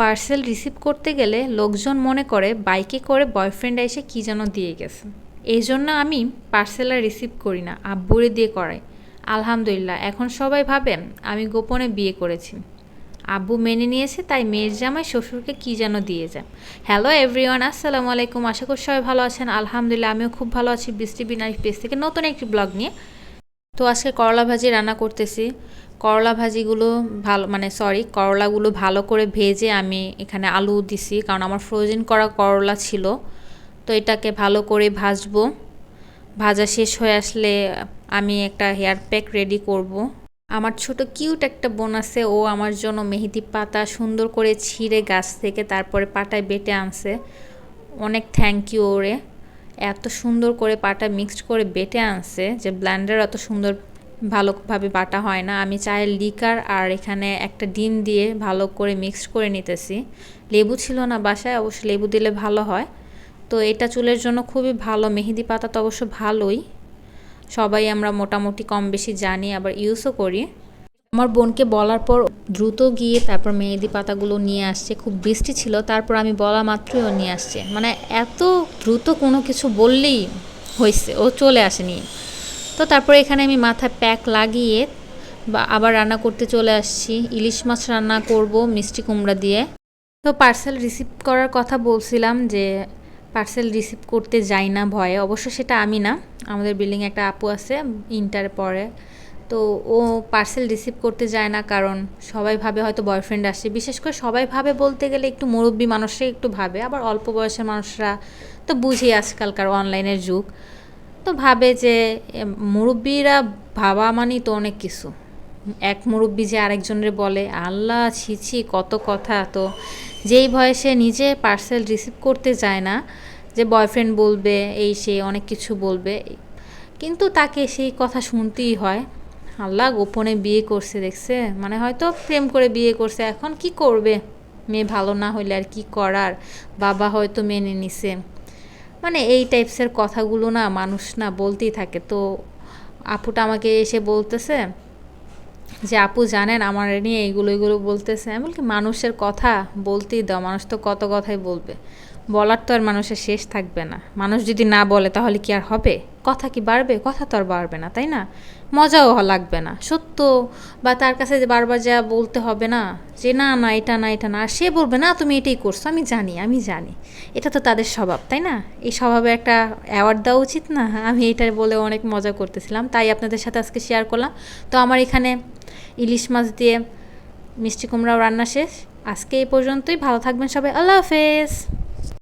Parcel receive করতে গেলে লোকজন মনে করে বাইকে করে বয়ফ্রেন্ড এসে কী যেন দিয়ে গেছে। এই জন্য আমি পার্সেল আর রিসিভ করি না, আব্বুরে দিয়ে করাই। আলহামদুলিল্লাহ, এখন সবাই ভাবেন আমি গোপনে বিয়ে করেছি। আব্বু মেনে নিয়েছে, তাই মেয়ের জামাই শ্বশুরকে কী যেন দিয়ে যায়। হ্যালো এভরিওয়ান, আসসালামু আলাইকুম। আশা করি সবাই ভালো আছেন। আলহামদুলিল্লাহ, আমিও খুব ভালো আছি। বৃষ্টি বিনাইফ পেজ থেকে নতুন একটি ব্লগ নিয়ে তো আজকে করলা ভাজি রান্না করতেছি। করলা ভাজিগুলো ভালো মানে সরি করলাগুলো ভালো করে ভেজে আমি এখানে আলু দিছি, কারণ আমার ফ্রোজেন করা করলা ছিল। তো এটাকে ভালো করে ভাজবো। ভাজা শেষ হয়ে আসলে আমি একটা হেয়ার প্যাক রেডি করব। আমার ছোট কিউট একটা বোন আছে, ও আমার জন্য মেহেদি পাতা সুন্দর করে ছিঁড়ে গাছ থেকে তারপরে পাটায় বেটে আনছে। অনেক থ্যাংক ইউ ওরে। এত সুন্দর করে পাটা মিক্সড করে বেটে আনছে যে ব্ল্যান্ডার অত সুন্দর ভালোভাবে বাটা হয় না। আমি চায়ের লিকার আর এখানে একটা ডিম দিয়ে ভালো করে মিক্সড করে নিতেছি। লেবু ছিল না বাসায়, অবশ্য লেবু দিলে ভালো হয়। তো এটা চুলের জন্য খুবই ভালো, মেহেদি পাতা তো অবশ্য ভালোই। সবাই আমরা মোটামুটি কম বেশি জানি, আবার ইউজও করি। আমার বোনকে বলার পর দ্রুত গিয়ে তারপর মেহেদি পাতাগুলো নিয়ে আসছে। খুব বৃষ্টি ছিল, তারপর আমি বলা মাত্রই ও নিয়ে আসছে। মানে এত দ্রুত কোনো কিছু বললেই হয়েছে ও চলে আসেনি। তো তারপরে এখানে আমি মাথায় প্যাক লাগিয়ে বা আবার রান্না করতে চলে আসছি। ইলিশ মাছ রান্না করব মিষ্টি কুমড়া দিয়ে। তো পার্সেল রিসিভ করার কথা বলছিলাম যে পার্সেল রিসিভ করতে যাই না ভয়ে। অবশ্য সেটা আমি না, আমাদের বিল্ডিংয়ে একটা আপু আছে, ইন্টার পরে। তো ও পার্সেল রিসিভ করতে যায় না কারণ সবাই ভাবে হয়তো বয়ফ্রেন্ড আসছে বিশেষ করে সবাই ভাবে বলতে গেলে একটু মুরব্বী মানুষরাই একটু ভাবে। আবার অল্প বয়সের মানুষরা তো বুঝি আজকালকার অনলাইনের যুগ। তো ভাবে যে মুরব্বীরা ভাবা মানেই তো অনেক কিছু। এক মুরব্বী যে আরেকজনের বলে, আল্লাহ ছিছি কত কথা। তো যেই বয়সে নিজে পার্সেল রিসিভ করতে যায় না, যে বয়ফ্রেন্ড বলবে, এই সে অনেক কিছু বলবে। কিন্তু তাকে সেই কথা শুনতেই হয়। আল্লাহ গোপনে বিয়ে করছে, দেখছে? মানে হয়তো প্রেম করে বিয়ে করছে। এখন কি করবে? মেয়ে ভালো না হইলে আর কি করার? বাবা হয়তো মেনে নিছে। মানে এই টাইপসের কথাগুলো না মানুষ না বলতেই থাকে। তো আপুটা আমাকে এসে বলতেছে যে, আপু জানেন আমার নিয়ে এইগুলো এগুলো বলতেছে? আমি মানুষের কথা বলতেই দাও। মানুষ তো কত কথাই বলবে। বলার তো আর মানুষের শেষ থাকবে না। মানুষ যদি না বলে তাহলে কি আর হবে? কথা কি বাড়বে? কথা তো আর বাড়বে না, তাই না? মজাও লাগবে না। সত্য বা তার কাছে বারবার যা বলতে হবে না, যে না না, এটা না এটা না, সে বলবে, না, তুমি এটাই করছ, আমি জানি আমি জানি। এটা তো তাদের স্বভাব, তাই না? এই স্বভাবে একটা অ্যাওয়ার্ড দেওয়া উচিত না? আমি এটা বলে অনেক মজা করতেছিলাম, তাই আপনাদের সাথে আজকে শেয়ার করলাম। তো আমার এখানে ইলিশ মাছ দিয়ে মিষ্টি কুমড়াও রান্না শেষ। আজকে এই পর্যন্তই, ভালো থাকবেন সবাই, আল্লাহ হাফেজ।